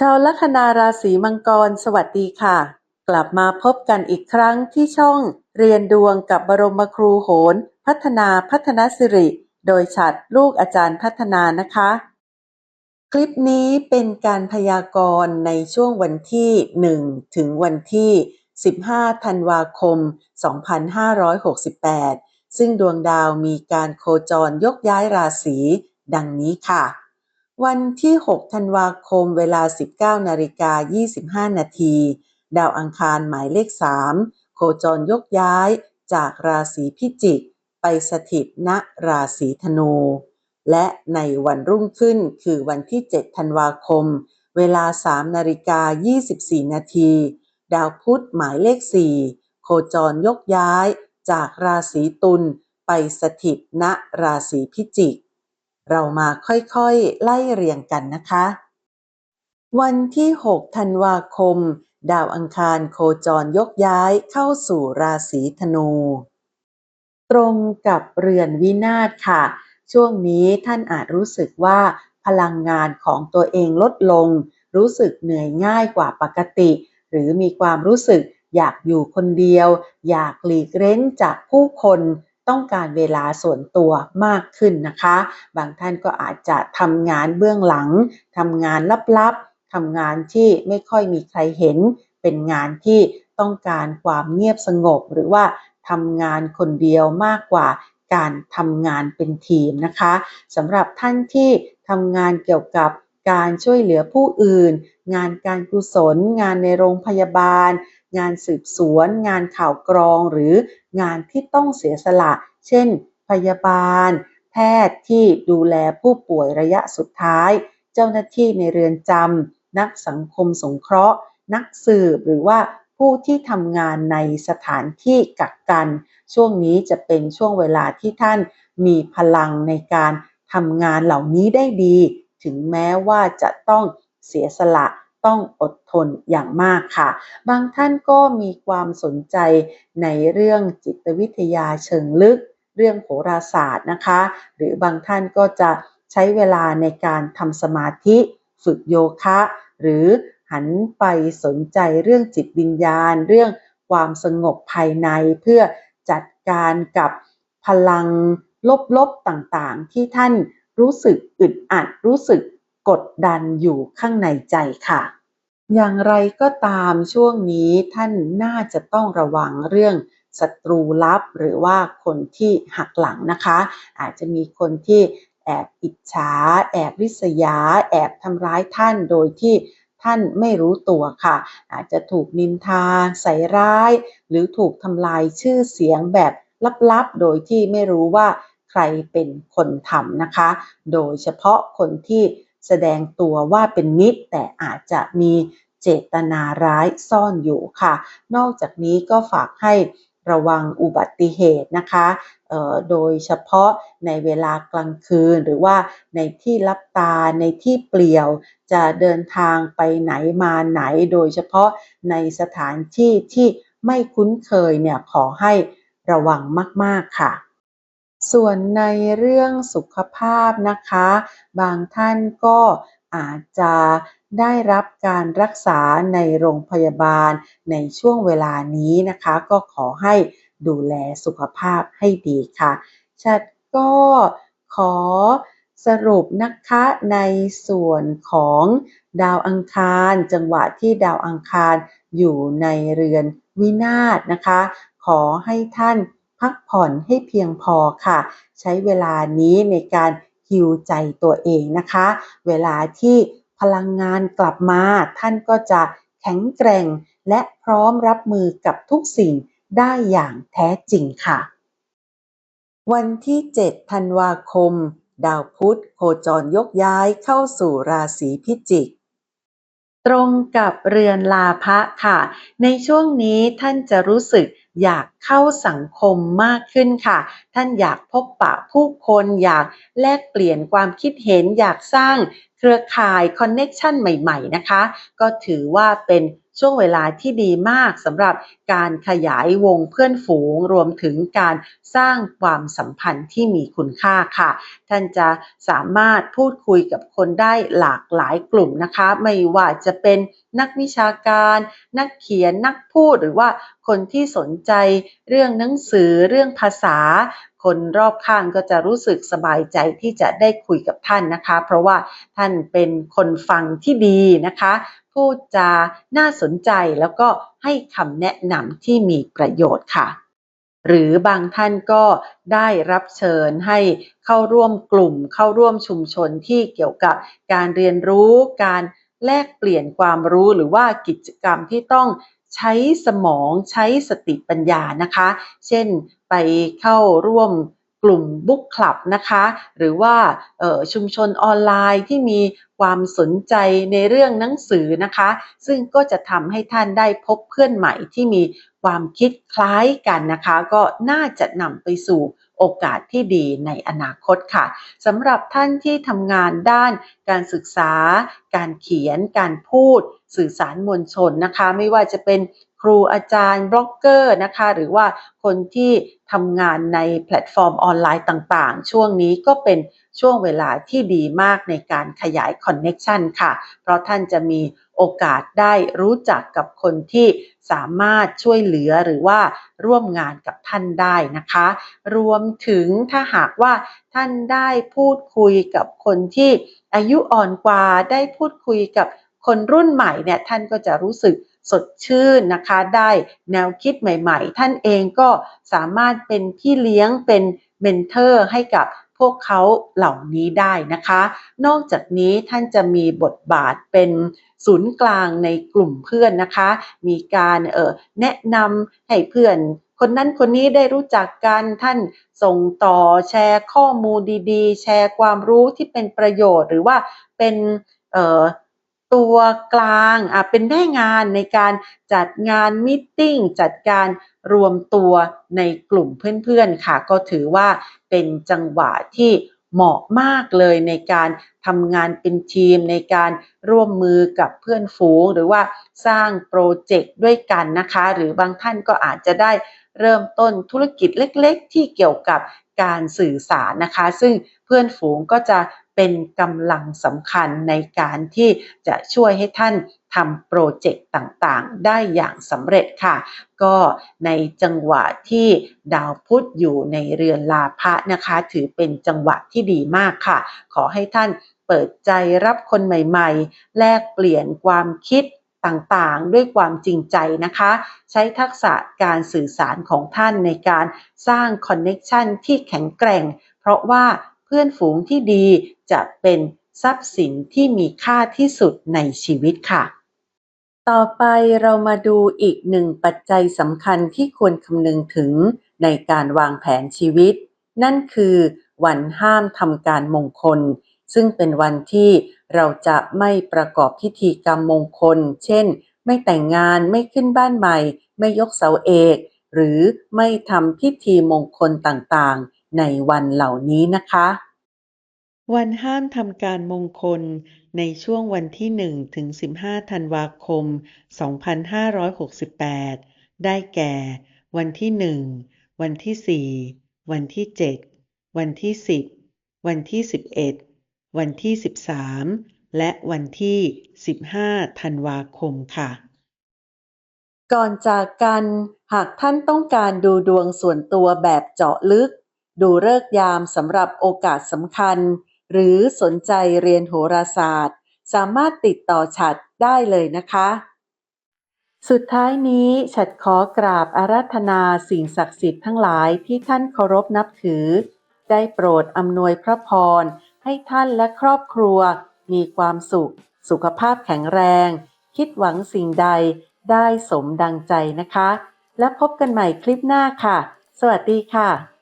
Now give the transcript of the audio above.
ชาวลัคนาราศีมังกร สวัสดีค่ะ กลับมาพบกันอีกครั้งที่ช่องเรียนดวงกับบรมครูโหน พัฒนาพัฒนสิริ โดยฉัดลูกอาจารย์พัฒนานะคะ คลิปนี้เป็นการพยากรณ์ในช่วงวันที่ 1 ถึงวันที่ 15 ธันวาคม 2568 ซึ่งดวงดาวมีการโคจรยกย้ายราศีดังนี้ค่ะ วันที่ 6 ธันวาคม เวลา 19นาฬิกา25 นาที ดาวอังคารหมายเลข 3 โคจรยกย้ายจากราศีพิจิก ไปสถิตณราศีธนู และในวันรุ่งขึ้นคือวันที่ 7 ธันวาคม เวลา 3นาฬิกา24 นาที ดาวพุธหมายเลข 4 โคจรยกย้ายจากราศีตุลไปสถิตณราศีพิจิก เรามาค่อยๆ ไล่เรียงกันนะคะ วันที่ 6 ธันวาคม ดาวอังคารโคจรยกย้ายเข้าสู่ราศีธนู ตรงกับเรือนวินาศค่ะ ช่วงนี้ท่านอาจรู้สึกว่าพลังงานของตัวเองลดลง รู้สึกเหนื่อยง่ายกว่าปกติ หรือมีความรู้สึกอยากอยู่คนเดียว อยากหลีกเล้นจากผู้คน ต้องการเวลาส่วนตัวมากขึ้นนะคะ บางท่านก็อาจจะทำงานเบื้องหลังทำงานลับๆทำงานที่ไม่ค่อยมีใครเห็น เป็นงานที่ต้องการความเงียบสงบ หรือว่าทำงานคนเดียวมากกว่าการทำงานเป็นทีมนะคะสำหรับท่านที่ทำงานเกี่ยวกับการช่วยเหลือผู้อื่น งานการกุศล งานในโรงพยาบาล งานสืบสวน งานข่าวกรอง หรือ งานที่ต้องเสียสละ เช่น พยาบาล แพทย์ที่ดูแลผู้ป่วยระยะสุดท้าย เจ้าหน้าที่ในเรือนจำนักสังคมสงเคราะห์ นักสืบหรือว่าผู้ที่ทำงานในสถานที่กักกัน ช่วงนี้จะเป็นช่วงเวลาที่ท่านมีพลังในการทำงานเหล่านี้ได้ดี ถึงแม้ว่าจะต้องเสียสละ ต้องอดทนอย่างมากค่ะ บางท่านก็มีความสนใจในเรื่องจิตวิทยาเชิงลึก เรื่องโหราศาสตร์นะคะ หรือบางท่านก็จะใช้เวลาในการทำสมาธิ ฝึกโยคะ หรือหันไปสนใจเรื่องจิตวิญญาณ เรื่องความสงบภายในเพื่อจัดการกับพลังลบๆต่างๆ ที่ท่านรู้สึกอึดอัดรู้สึก กดดันอยู่ข้างในใจค่ะ อย่างไรก็ตามช่วงนี้ท่านน่าจะต้องระวังเรื่องศัตรูลับหรือว่าคนที่หักหลังนะคะ อาจจะมีคนที่แอบอิจฉาแอบริษยา แอบทำร้ายท่านโดยที่ท่านไม่รู้ตัวค่ะ อาจจะถูกนินทา ใส่ร้าย หรือถูกทำลายชื่อเสียงแบบลับๆ โดยที่ไม่รู้ว่าใครเป็นคนทำนะคะ โดยเฉพาะคนที่ แสดงตัวว่าเป็นมิตร แต่อาจจะมีเจตนาร้ายซ่อนอยู่ค่ะ นอกจากนี้ก็ฝากให้ระวังอุบัติเหตุนะคะโดยเฉพาะในเวลากลางคืน หรือว่าในที่ลับตาในที่เปลี่ยว จะเดินทางไปไหนมาไหน โดยเฉพาะในสถานที่ที่ไม่คุ้นเคยเนี่ยขอให้ระวังมาก ๆ ค่ะ ส่วนในเรื่องสุขภาพนะคะ บางท่านก็อาจจะได้รับการรักษาในโรงพยาบาลในช่วงเวลานี้นะคะ ก็ขอให้ดูแลสุขภาพให้ดีค่ะชัดก็ขอสรุปนะคะในส่วนของดาวอังคาร จังหวะที่ดาวอังคารอยู่ในเรือนวินาศนะคะ ขอให้ท่าน พักผ่อนให้เพียงพอค่ะ ใช้เวลานี้ในการฮิวใจตัวเองนะคะ เวลาที่พลังงานกลับมา ท่านก็จะแข็งแกร่ง และพร้อมรับมือกับทุกสิ่งได้อย่างแท้จริงค่ะ วันที่ 7 ธันวาคม ดาวพุธโคจรยกย้ายเข้าสู่ราศีพิจิก ตรงกับเรือนลาภะค่ะ ในช่วงนี้ท่านจะรู้สึกอยากเข้าสังคมมากขึ้นค่ะ ท่านอยากพบปะผู้คนอยากแลกเปลี่ยนความคิดเห็นอยากสร้างเครือข่ายคอนเน็ชันใหม่ ๆ นะคะ ก็ถือว่าเป็น ช่วงเวลาที่ดีมากสำหรับการขยายวงเพื่อนฝูงรวมถึงการสร้างความสัมพันธ์ที่มีคุณค่าค่ะ ท่านจะสามารถพูดคุยกับคนได้หลากหลายกลุ่มนะคะ ไม่ว่าจะเป็นนักวิชาการ นักเขียนนักพูดหรือว่าคนที่สนใจเรื่องหนังสือเรื่องภาษา คนรอบข้างก็จะรู้สึกสบายใจที่จะได้คุยกับท่านนะคะ เพราะว่าท่านเป็นคนฟังที่ดีนะคะ พูดจาน่าสนใจแล้วก็ให้คำแนะนำที่มีประโยชน์ค่ะ หรือบางท่านก็ได้รับเชิญให้เข้าร่วมกลุ่ม เข้าร่วมชุมชนที่เกี่ยวกับการเรียนรู้การแลกเปลี่ยนความรู้หรือว่ากิจกรรมที่ต้องใช้สมองใช้สติปัญญานะคะ เช่นไปเข้าร่วม กลุ่มบุ๊กคลับนะคะ หรือว่าชุมชนออนไลน์ที่มีความสนใจในเรื่องหนังสือนะคะ ซึ่งก็จะทำให้ท่านได้พบเพื่อนใหม่ที่มีความคิดคล้ายกันนะคะ ก็น่าจะนำไปสู่โอกาสที่ดีในอนาคตค่ะสำหรับท่านที่ทำงานด้านการศึกษา การเขียน การพูด สื่อสารมวลชนนะคะ ไม่ว่าจะเป็น ครูอาจารย์ บล็อกเกอร์นะคะ หรือว่าคนที่ทำงานในแพลตฟอร์มออนไลน์ต่างๆ ช่วงนี้ก็เป็นช่วงเวลาที่ดีมากในการขยายคอนเน็ชันค่ะ เพราะท่านจะมีโอกาสได้รู้จักกับคนที่สามารถช่วยเหลือหรือว่าร่วมงานกับท่านได้นะคะ รวมถึงถ้าหากว่าท่านได้พูดคุยกับคนที่อายุอ่อนกว่าได้พูดคุยกับคนรุ่นใหม่เนี่ยท่านก็จะรู้สึก สดชื่นนะคะ ได้แนวคิดใหม่ ๆ ท่านเองก็สามารถเป็นพี่เลี้ยงเป็นเมนเทอร์ให้กับพวกเขาเหล่านี้ได้นะคะ นอกจากนี้ท่านจะมีบทบาทเป็นศูนย์กลางในกลุ่มเพื่อนนะคะ มีการเออแนะนำให้เพื่อนคนนั้นคนนี้ได้รู้จักกันท่านส่งต่อแชร์ข้อมูลดีๆ แชร์ความรู้ที่เป็นประโยชน์ หรือว่าเป็น ตัวกลางอะเป็นแม่งานในการจัดงานมิ팅จัดการรวมตัวในกลุ่มเพื่อนๆค่ะ ก็ถือว่าเป็นจังหวะที่เหมาะมากเลยในการทำงานเป็นทีมในการร่วมมือกับเพื่อนฝูง หรือว่าสร้างโปรเจกต์ด้วยกันนะคะ หรือบางท่านก็อาจจะได้เริ่มต้นธุรกิจเล็กๆ ที่เกี่ยวกับการสื่อสารนะคะ ซึ่ง เพื่อนฝูงก็จะเป็นกำลังสำคัญในการที่จะช่วยให้ท่านทำโปรเจกต์ต่างๆ ได้อย่างสำเร็จค่ะ ก็ในจังหวะที่ดาวพุธอยู่ในเรือนลาภะนะคะ ถือเป็นจังหวะที่ดีมากค่ะ ขอให้ท่านเปิดใจรับคนใหม่ๆ แลกเปลี่ยนความคิดต่างๆ ด้วยความจริงใจนะคะ ใช้ทักษะการสื่อสารของท่านในการสร้างคอนเน็ชันที่แข็งแกร่ง เพราะว่า เพื่อนฝูงที่ดีจะเป็นทรัพย์สินที่มีค่าที่สุดในชีวิตค่ะ ต่อไปเรามาดูอีกหนึ่งปัจจัยสำคัญที่ควรคำนึงถึงในการวางแผนชีวิต นั่นคือวันห้ามทำการมงคล ซึ่งเป็นวันที่เราจะไม่ประกอบพิธีกรรมมงคล เช่น ไม่แต่งงานไม่ขึ้นบ้านใหม่ ไม่ยกเสาเอก หรือไม่ทำพิธีมงคลต่างๆ ในวันเหล่านี้นะคะ วันห้ามทำการมงคลในช่วงวันที่ 1 ถึง 15 ธันวาคม 2568 ได้แก่ วันที่ 1 วันที่ 4 วันที่ 7 วันที่ 10 วันที่ 11 วันที่ 13 และวันที่ 15 ธันวาคมค่ะก่อนจากกัน หากท่านต้องการดูดวงส่วนตัวแบบเจาะลึก ดูเลิกยามสำหรับโอกาสสำคัญ หรือสนใจเรียนโหราศาสตร์ สามารถติดต่อฉัดได้เลยนะคะ สุดท้ายนี้ฉัดขอกราบอาราธนาสิ่งศักดิ์สิทธิ์ทั้งหลายที่ท่านเคารพนับถือ ได้โปรดอำนวยพระพร ให้ท่านและครอบครัว มีความสุข สุขภาพแข็งแรง คิดหวังสิ่งใดได้สมดังใจนะคะ และพบกันใหม่คลิปหน้าค่ะ สวัสดีค่ะ